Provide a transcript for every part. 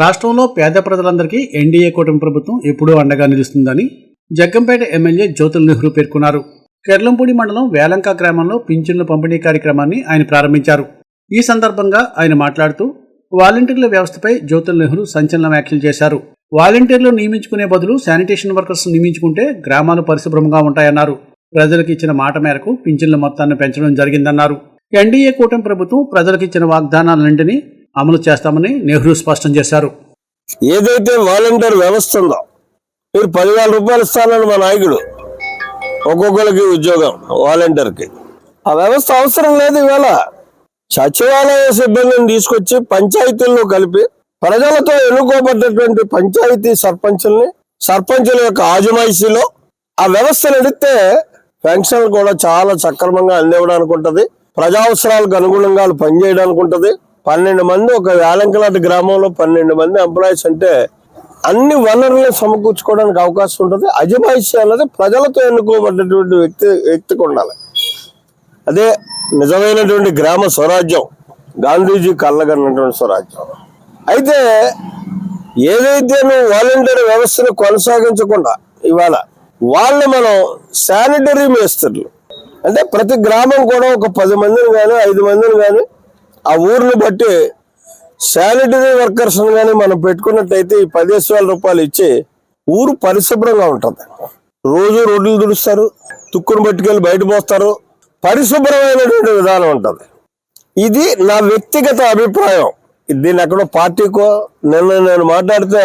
రాష్ట్రంలో పేద ప్రజలందరికీ ఎన్డీఏ కూటమి ప్రభుత్వం ఎప్పుడూ అండగా నిలుస్తుందని జగ్గంపేట ఎమ్మెల్యే జ్యోతుల్ నెహ్రూ పేర్కొన్నారు. కెర్లంపూడి మండలం వేలంక గ్రామంలో పింఛన్ల పంపిణీ కార్యక్రమాన్ని ఆయన ప్రారంభించారు. ఈ సందర్భంగా ఆయన మాట్లాడుతూ వాలంటీర్ల వ్యవస్థపై జ్యోతుల్ నెహ్రూ సంచలన వ్యాఖ్యలు చేశారు. వాలంటీర్లు నియమించుకునే బదులు శానిటేషన్ వర్కర్స్ నియమించుకుంటే గ్రామాలు పరిశుభ్రంగా ఉంటాయన్నారు. ప్రజలకు ఇచ్చిన మాట మేరకు పింఛన్ల మొత్తాన్ని పెంచడం జరిగిందన్నారు. ఎన్డీఏ కూటమి ప్రభుత్వం ప్రజలకు ఇచ్చిన వాగ్దానాలన్నింటినీ అమలు చేస్తామని నెహ్రూ స్పష్టం చేశారు. ఏదైతే వాలంటీర్ వ్యవస్థ ఉందో మీరు పదివేల రూపాయలు ఇస్తానని మా నాయకుడు. ఒక్కొక్కరికి ఉద్యోగం వాలంటీర్కి. ఆ వ్యవస్థ అవసరం లేదు ఇవాళ. సచివాలయ సిబ్బందిని తీసుకొచ్చి పంచాయతీల్లో కలిపి ప్రజలతో ఎన్నుకోబడ్డటువంటి పంచాయతీ సర్పంచుల్ని సర్పంచుల యొక్క ఆజమాయిషీలో ఆ వ్యవస్థ నడిస్తే పెన్షన్లు కూడా చాలా సక్రమంగా అందివ్వడానికి ఉంటుంది ప్రజావసరాలకు అనుగుణంగా పనిచేయడానికి ఉంటుంది పన్నెండు మంది ఒక వేలంకలాట గ్రామంలో పన్నెండు మంది ఎంప్లాయీస్ అంటే అన్ని వనరులను సమకూర్చుకోవడానికి అవకాశం ఉంటుంది. అజమాయిషి అన్నది ప్రజలతో ఎన్నుకోబడ్డటువంటి వ్యక్తి వ్యక్తికి ఉండాలి. అదే నిజమైనటువంటి గ్రామ స్వరాజ్యం గాంధీజీ కళ్ళగన్నటువంటి స్వరాజ్యం. అయితే ఏదైతే నువ్వు వాలంటీర్ వ్యవస్థను కొనసాగించకుండా ఇవాళ వాళ్ళు మనం శానిటరీ మేస్త్రులు అంటే ప్రతి గ్రామం కూడా ఒక పది మందిని కానీ ఐదు మందిని కానీ ఆ ఊరిని బట్టి శానిటరీ వర్కర్స్ కానీ మనం పెట్టుకున్నట్టయితే ఈ పదిహేను వేల రూపాయలు ఇచ్చి ఊరు పరిశుభ్రంగా ఉంటుంది. రోజు రోడ్లు తుడుస్తారు తుక్కును పట్టుకెళ్ళి బయట పోస్తారు. పరిశుభ్రమైనటువంటి విధానం ఉంటుంది. ఇది నా వ్యక్తిగత అభిప్రాయం. దీన్ని ఎక్కడో పార్టీకో నిన్న నేను మాట్లాడితే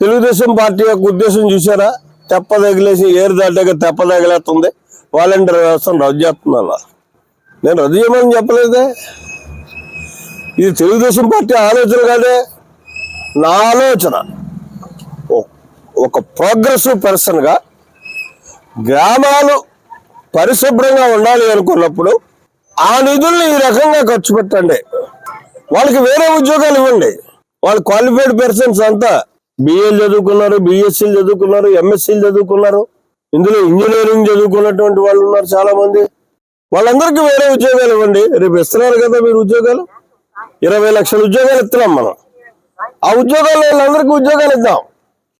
తెలుగుదేశం పార్టీ యొక్క ఉద్దేశం చూసారా తెప్ప తగిలేసి ఏరు దాటాక తెప్ప తగిలేస్తుంది. వాలంటీర్ వ్యవస్థను రద్దు చేస్తున్నా నేను రద్దు చేయమని చెప్పలేదే. ఇది తెలుగుదేశం పార్టీ ఆలోచన కాదే? నా ఆలోచన. ఒక ప్రోగ్రెసివ్ పర్సన్గా గ్రామాలు పరిశుభ్రంగా ఉండాలి అనుకున్నప్పుడు ఆ నిధుల్ని ఈ రకంగా ఖర్చు పెట్టండి. వాళ్ళకి వేరే ఉద్యోగాలు ఇవ్వండి. వాళ్ళు క్వాలిఫైడ్ పర్సన్స్ అంతా బిఏలు చదువుకున్నారు బిఎస్సీలు చదువుకున్నారు ఎంఎస్సీలు చదువుకున్నారు. ఇందులో ఇంజనీరింగ్ చదువుకున్నటువంటి వాళ్ళు ఉన్నారు చాలా మంది వాళ్ళందరికీ వేరే ఉద్యోగాలు ఇవ్వండి. రేపు ఇస్తున్నారు కదా మీరు ఉద్యోగాలు. ఇరవై లక్షల ఉద్యోగాలు ఇస్తున్నాం మనం. ఆ ఉద్యోగాలు వాళ్ళందరికీ ఉద్యోగాలు ఇద్దాం.